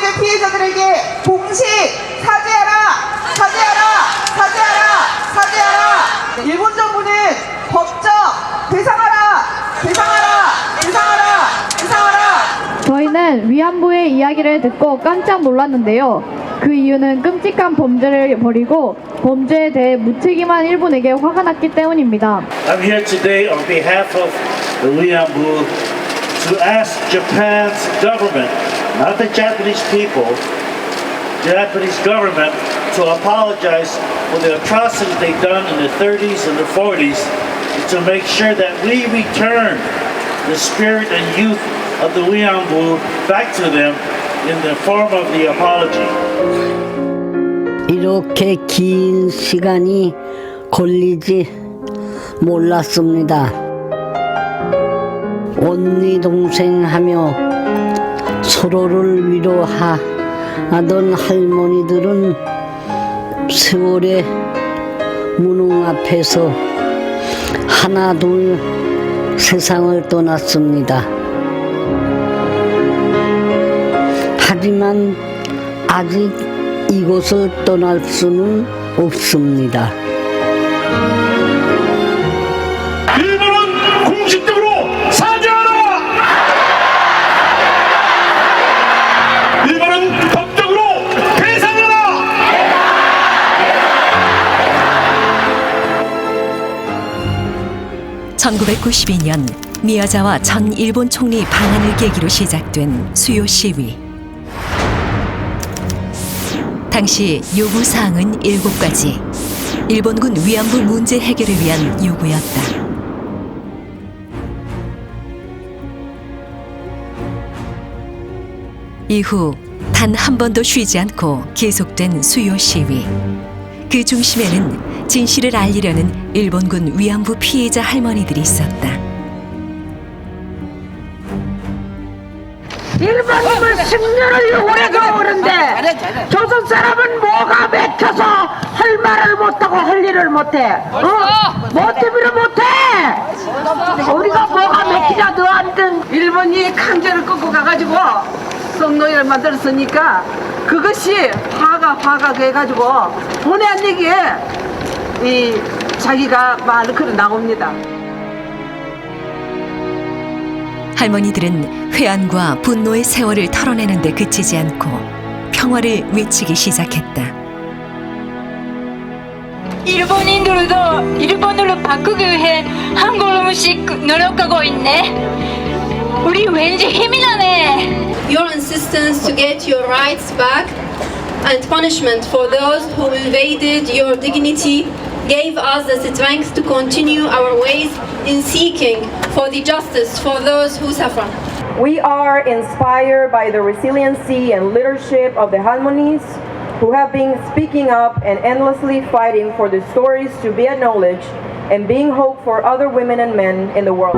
성노예계 피해자들에게 공식 사죄하라, 사죄하라, 사죄하라, 사죄하라. 일본 정부는 법적 대상하라, 대상하라, 대상하라, 대상하라. 저희는 위안부의 이야기를 듣고 깜짝 놀랐는데요. 그 이유는 끔찍한 범죄를 벌이고 범죄에 대해 무책임한 일본에게 화가 났기 때문입니다. I'm here today on behalf of the Lianbu to ask Japan's government, not the Japanese people, the Japanese government to apologize for the atrocities they've done in the 30s and the 40s and to make sure that we return the spirit and youth of the Lianbu back to them in the form of the apology. 이렇게 긴 시간이 걸리지 몰랐습니다. 언니 동생 하며 서로를 위로하던 할머니들은 세월의 무능 앞에서 하나 둘 세상을 떠났습니다. 하지만 아직 이곳을 떠날 수는 없습니다. 1992년 미야자와 전 일본 총리 방한을 계기로 시작된 수요 시위. 당시 요구 사항은 일곱 가지. 일본군 위안부 문제 해결을 위한 요구였다. 이후 단 한 번도 쉬지 않고 계속된 수요 시위. 그 중심에는 진실을 알리려는 일본군 위안부 피해자 할머니들이 있었다. 일본님은 10년을 오래 가오는데 조선 사람은 뭐가 맥혀서 할 말을 못하고 할 일을 못해? 어? 뭐 때문에 못해? 우리가 뭐가 맥히냐 너한텐 일본이 강제를 끌고 가가지고 성노예를 만들었으니까 그것이 화가 화가 돼가지고 보낸 얘기에 이 자기가 그래 나옵니다 할머니들은 회한과 분노의 세월을 털어내는 데 그치지 않고 평화를 외치기 시작했다. 일본인들도 일본어로 바꾸기 위해 한 걸음씩 노력하고 있네. 우리 왠지 힘이 나네. Your insistence to get your rights back and punishment for those who invaded your dignity gave us the strength to continue our ways in seeking for the justice for those who suffer. We are inspired by the resiliency and leadership of the Harmonies who have been speaking up and endlessly fighting for the stories to be acknowledged and being hope for other women and men in the world.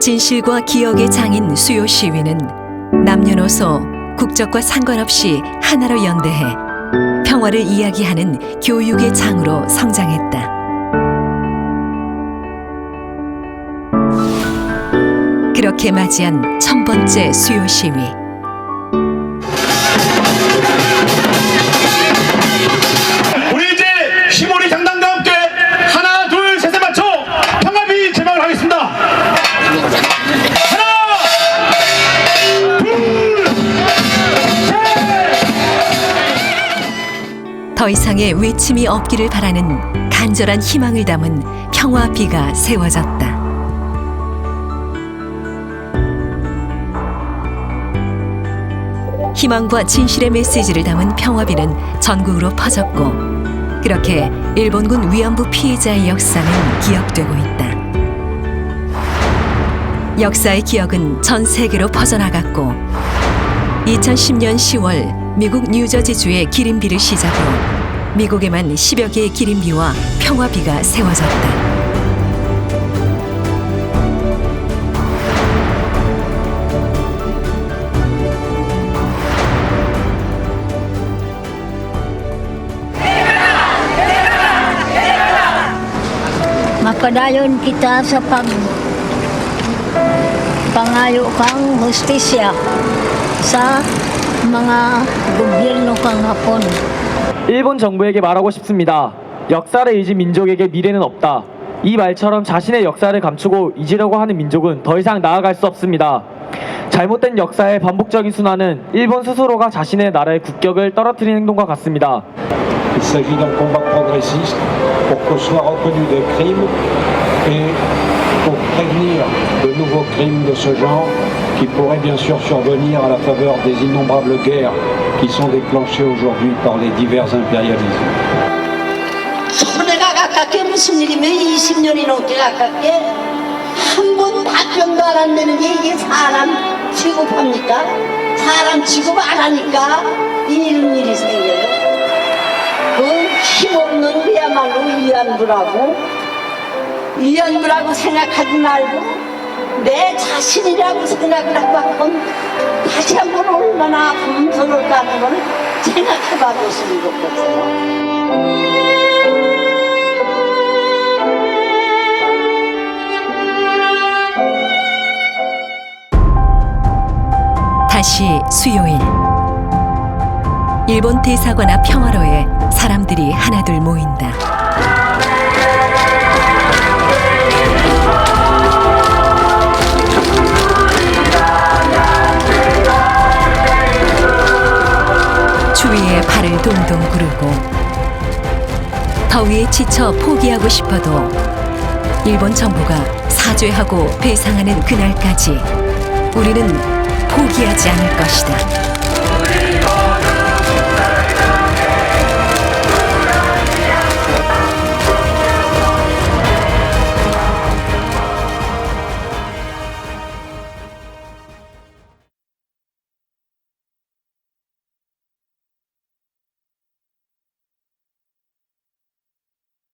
진실과 기억의 장인 수요 시위는 남녀노소 국적과 상관없이 하나로 연대해 평화를 이야기하는 교육의 장으로 성장했다. 그렇게 맞이한 첫 번째 수요 시위. 더 이상의 외침이 없기를 바라는 간절한 희망을 담은 평화 비가 세워졌다. 희망과 진실의 메시지를 담은 평화비는 전국으로 퍼졌고 그렇게 일본군 위안부 피해자의 역사는 기억되고 있다. 역사의 기억은 전 세계로 퍼져나갔고 2010년 10월 미국 뉴저지주의 기린비를 시작으로 미국에만 10여 개의 기린비와 평화비가 세워졌다. Mga gobyerno kahapon. 일본 정부에게 말하고 싶습니다. 역사를 잊은 민족에게 미래는 없다. 이 말처럼 자신의 역사를 감추고 잊으려고 하는 민족은 더 이상 나아갈 수 없습니다. 잘못된 역사의 반복적인 순환은 일본 스스로가 자신의 나라의 국격을 떨어뜨리는 행동과 같습니다. Il s'agit d'un combat progressiste pour que soient reconnus des crimes et pour prévenir de nouveaux crimes de ce genre qui pourraient bien sûr survenir à la faveur des innombrables guerres qui sont déclenchées aujourd'hui par les divers impérialismes. 손해가 가깝게 무슨 일이면 20년이 넘게 가깝게 한번 답변도 안 한다는 게 이게 사람 취급합니까? 사람 취급 안 하니까 이런 일이 생겨요. 그 힘없는 그야말로 위안부라고 위안부라고 생각하지 말고 내 자신이라고 생각을 해봤건 다시 한번 얼마나 분석을까는 걸 생각해봐 줬으면 좋겠어요. 다시 수요일 일본 대사관 앞 평화로에 사람들이 하나둘 모인다. 더위에 지쳐 포기하고 싶어도 일본 정부가 사죄하고 배상하는 그날까지 우리는 포기하지 않을 것이다.